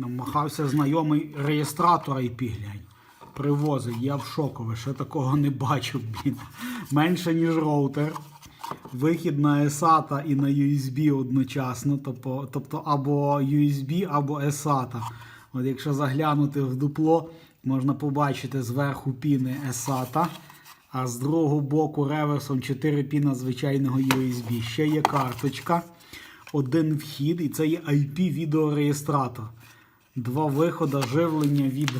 Намахався знайомий реєстратор IP, глянь. Привозить, я в шокові, ще такого не бачив, блін. Менше, ніж роутер. Вихід на SATA і на USB одночасно, тобто, або USB, або SATA. От якщо заглянути в дупло, можна побачити зверху піни SATA, а з другого боку реверсом 4 піна звичайного USB. Ще є карточка, один вхід, і це є IP відеореєстратор. Два виходи живлення від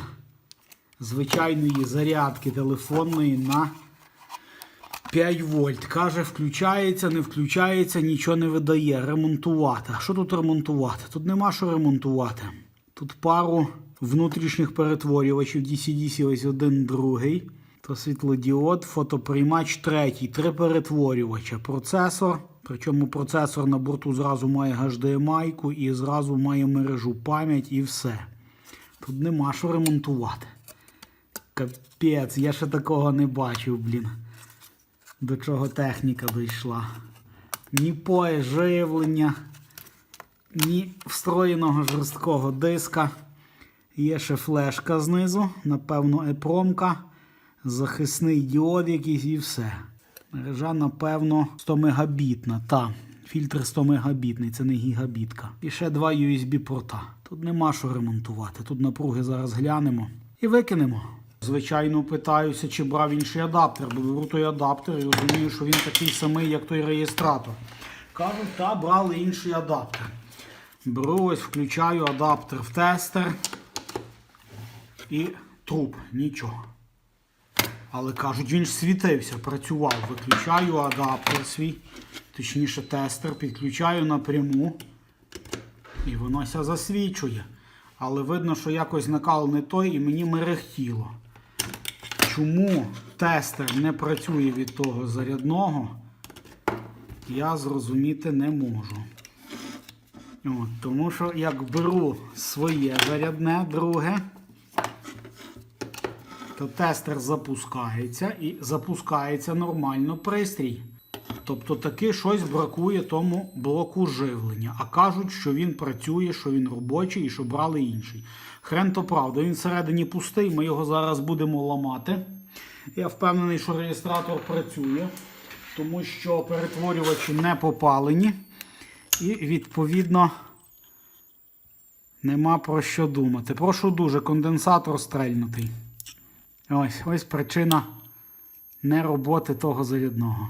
звичайної зарядки телефонної на 5 вольт. Каже, включається, не включається, нічого не видає. Ремонтувати. Що тут ремонтувати? Тут нема що ремонтувати. Тут пару внутрішніх перетворювачів DC-DC, ось один другий. То світлодіод, фотоприймач третій, три перетворювача. Процесор. Причому процесор на борту зразу має HDMI і зразу має мережу пам'ять і все. Тут нема що ремонтувати. Капець, я ще такого не бачив, блін. До чого техніка дійшла. Ні поє живлення, ні встроєного жорсткого диска. Є ще флешка знизу, напевно, епромка, захисний діод якийсь і все. Мережа, напевно, 100 мегабітна. Та, фільтр 100 мегабітний, це не гігабітка. І ще два USB порта. Тут нема що ремонтувати. Тут напруги зараз глянемо і викинемо. Звичайно, питаюся, чи брав інший адаптер, бо беру той адаптер і розумію, що він такий самий, як той реєстратор. Кажуть, та брали інший адаптер. Беру ось, включаю адаптер в тестер і труп, нічого. Але кажуть, він ж світився, працював. Виключаю адаптер свій, точніше тестер, підключаю напряму. І воно ся засвічує. Але видно, що якось накал не той і мені мерехтіло. Чому тестер не працює від того зарядного, я зрозуміти не можу. От, тому що як беру своє зарядне друге, то тестер запускається і запускається нормально пристрій. Тобто таки щось бракує тому блоку живлення. А кажуть, що він працює, що він робочий і що брали інший. Хрен то правда, він всередині пустий, ми його зараз будемо ламати. Я впевнений, що реєстратор працює, тому що перетворювачі не попалені. І відповідно нема про що думати. Прошу дуже, конденсатор стрельнутий. Ось ось причина нероботи того зарядного.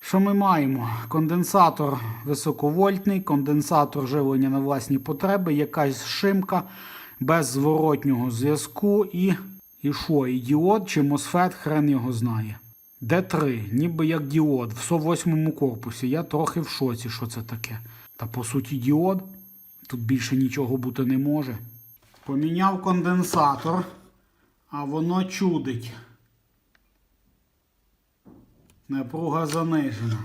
Що ми маємо? Конденсатор високовольтний, конденсатор живлення на власні потреби, якась шимка без зворотнього зв'язку і і що? І чи мосфет, хрен його знає. Д3, ніби як діод в 108 корпусі. Я трохи в шоці, що це таке. Та по суті діод. Тут більше нічого бути не може. Поміняв конденсатор, а воно чудить. Напруга занижена.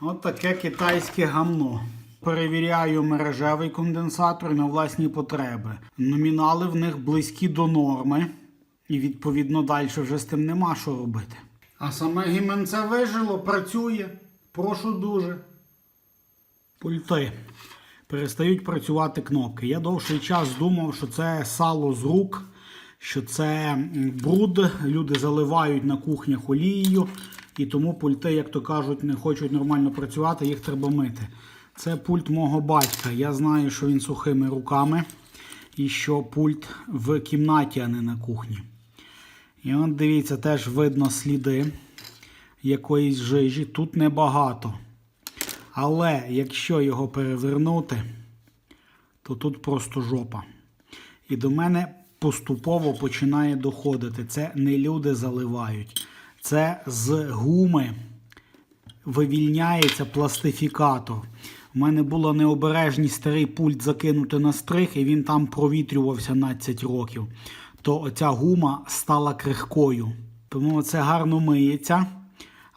От таке китайське гамно. Перевіряю мережевий конденсатор на власні потреби. Номінали в них близькі до норми. І відповідно далі вже з тим нема що робити. А саме гіменце вижило, працює. Прошу дуже. Пульти. Перестають працювати кнопки. Я довший час думав, що це сало з рук, що це бруд. Люди заливають на кухнях олією. І тому пульти, як то кажуть, не хочуть нормально працювати, їх треба мити. Це пульт мого батька. Я знаю, що він сухими руками і що пульт в кімнаті, а не на кухні. І от дивіться, теж видно сліди якоїсь жижі. Тут небагато. Але якщо його перевернути, то тут просто жопа. І до мене поступово починає доходити. Це не люди заливають. Це з гуми вивільняється пластифікатор. У мене було необережність старий пульт закинути на стрих, і він там провітрювався 12 років. То оця гума стала крихкою. Тому це гарно миється.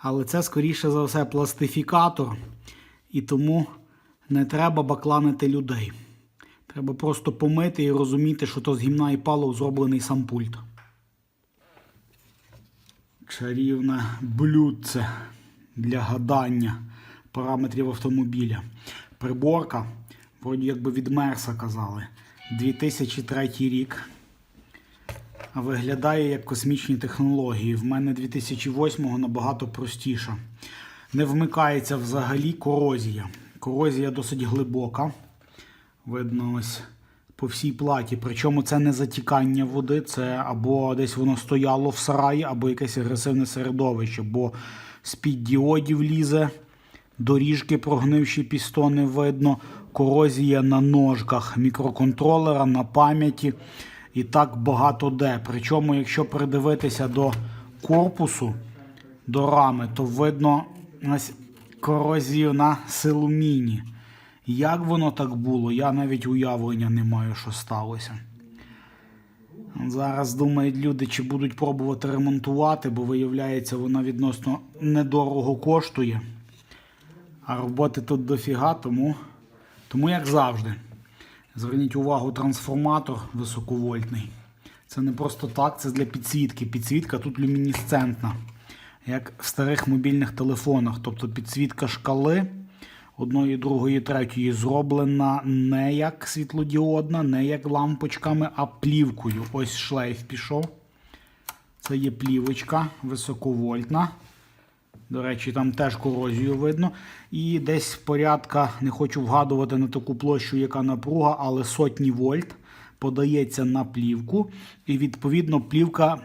Але це, скоріше за все, пластифікатор. І тому не треба бакланити людей. Треба просто помити і розуміти, що то з гімна і палок зроблений сам пульт. Чарівне блюдце для гадання параметрів автомобіля. Приборка Вроді якби від Мерса казали. 2003 рік. А виглядає як космічні технології. В мене 2008-го набагато простіша. Не вмикається взагалі корозія. Корозія досить глибока. Видно ось по всій платі. Причому це не затікання води, це або десь воно стояло в сараї, або якесь агресивне середовище, бо з-під діодів лізе, доріжки прогнивші пістони видно, корозія на ножках мікроконтролера, на пам'яті. І так багато де. Причому, якщо придивитися до корпусу, до рами, то видно ось корозію на силуміні. Як воно так було, я навіть уявлення не маю, що сталося. Зараз думають люди, чи будуть пробувати ремонтувати, бо виявляється, вона відносно недорого коштує. А роботи тут дофіга, тому, тому як завжди. Зверніть увагу, трансформатор високовольтний. Це не просто так, це для підсвітки. Підсвітка тут люмінесцентна, як в старих мобільних телефонах. Тобто підсвітка шкали одної, другої, третьої зроблена не як світлодіодна, не як лампочками, а плівкою. Ось шлейф пішов. Це є плівочка високовольтна. До речі, там теж корозію видно. І десь порядка, не хочу вгадувати на таку площу, яка напруга, але сотні вольт подається на плівку. І відповідно плівка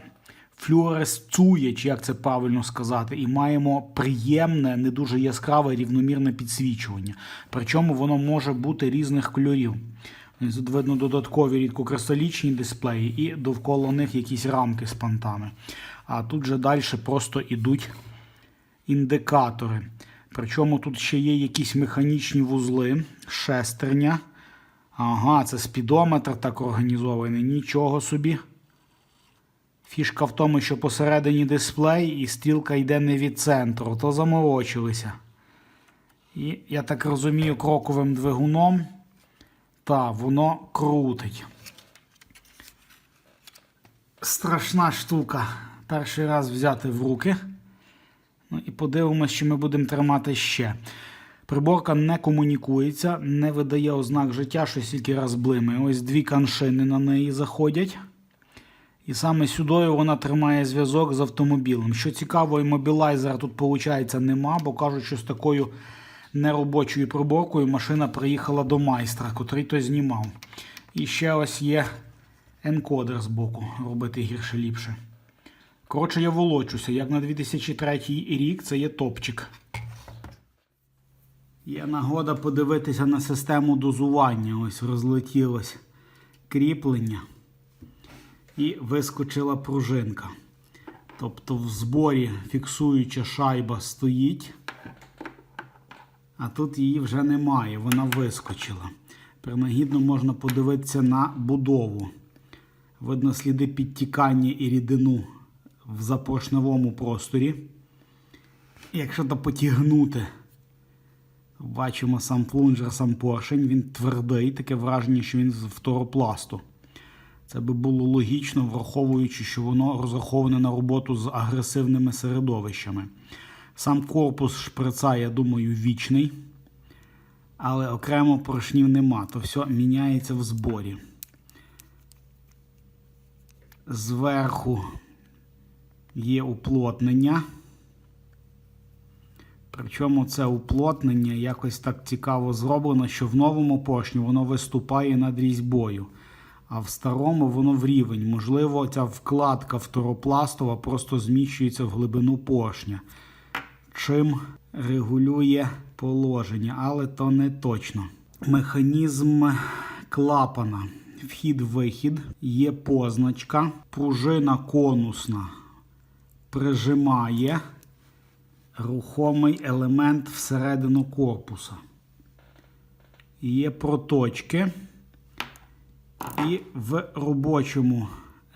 флюоресцує, чи як це правильно сказати, і маємо приємне, не дуже яскраве рівномірне підсвічування. Причому воно може бути різних кольорів. Тут видно додаткові рідкокристалічні дисплеї і довкола них якісь рамки з пантами. А тут же далі просто йдуть індикатори. Причому тут ще є якісь механічні вузли, шестерня. Ага, це спідометр так організований. Нічого собі. Фішка в тому, що посередині дисплей і стрілка йде не від центру, то заморочилися. І, я так розумію, кроковим двигуном. Та, воно крутить. Страшна штука. Перший раз взяти в руки. Ну і подивимося, що ми будемо тримати ще. Приборка не комунікується, не видає ознак життя, що стільки раз блимає. Ось дві каншини на неї заходять. І саме сюдою вона тримає зв'язок з автомобілем. Що цікаво, іммобілайзера тут, виходить, нема, бо кажуть, що з такою неробочою приборкою машина приїхала до майстра, котрий то знімав. І ще ось є енкодер з боку, робити гірше ліпше. Коротше, я волочуся. Як на 2003 рік, це є топчик. Є нагода подивитися на систему дозування. Ось розлетілось кріплення. І вискочила пружинка. Тобто в зборі фіксуюча шайба стоїть, а тут її вже немає, вона вискочила. Принагідно можна подивитися на будову. Видно сліди підтікання і рідину в запоршневому просторі. Якщо то потягнути, бачимо сам плунжер, сам поршень, він твердий, таке враження, що він з фторопласту. Це би було логічно, враховуючи, що воно розраховане на роботу з агресивними середовищами. Сам корпус шприца, я думаю, вічний, але окремо поршнів нема, то все міняється в зборі. Зверху є уплотнення. Причому це уплотнення якось так цікаво зроблено, що в новому поршні воно виступає над різьбою. А в старому воно в рівень. Можливо, ця вкладка фторопластова просто зміщується в глибину поршня, чим регулює положення, але то не точно. Механізм клапана. Вхід-вихід, є позначка, пружина конусна прижимає рухомий елемент всередину корпуса. Є проточки. І в робочому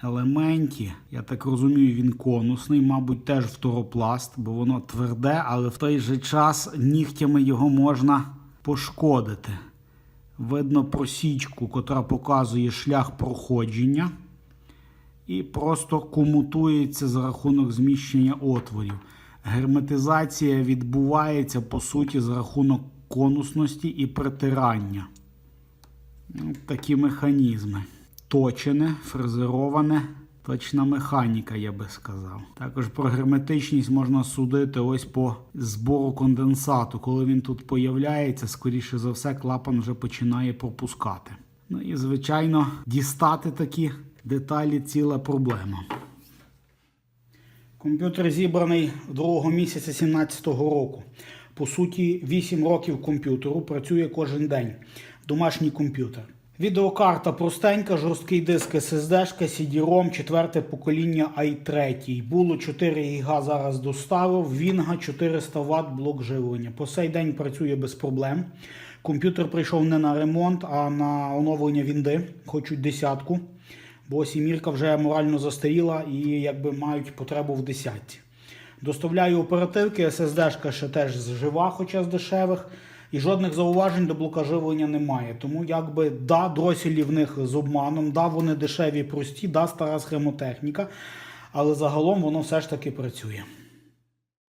елементі, я так розумію, він конусний, мабуть, теж фторопласт, бо воно тверде, але в той же час нігтями його можна пошкодити. Видно просічку, котра показує шлях проходження. І просто комутується за рахунок зміщення отворів. Герметизація відбувається, по суті, за рахунок конусності і притирання. Такі механізми. Точене, фрезероване, точна механіка, я би сказав. Також про герметичність можна судити ось по збору конденсату. Коли він тут появляється, скоріше за все, клапан вже починає пропускати. Ну і, звичайно, дістати такі деталі ціла проблема. Комп'ютер зібраний 2 місяця 2017 року. По суті, 8 років комп'ютеру працює кожен день. Домашній комп'ютер. Відеокарта простенька, жорсткий диск SSD, CD-ROM, четверте покоління i3. Було 4 ГБ, зараз доставив. Вінга 400 Вт блок живлення. По сей день працює без проблем. Комп'ютер прийшов не на ремонт, а на оновлення вінди. Хочуть десятку бо сімірка вже морально застаріла і якби мають потребу в десятці. Доставляю оперативки, SSD ще теж жива, хоча з дешевих, і жодних зауважень до блока живлення немає. Тому якби да, дросілі в них з обманом, да, вони дешеві, прості, да, стара схемотехніка, але загалом воно все ж таки працює.